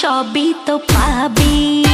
সবই তো পাবি।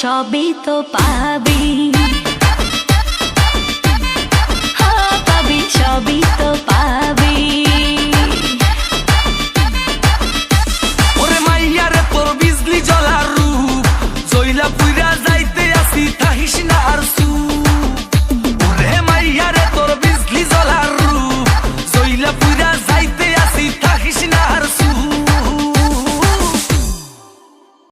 সবই তো পাবি। হ্যাঁ, পাবি তো রূপ। জইলা পুইরা যাইতে আসি তাহিস না আর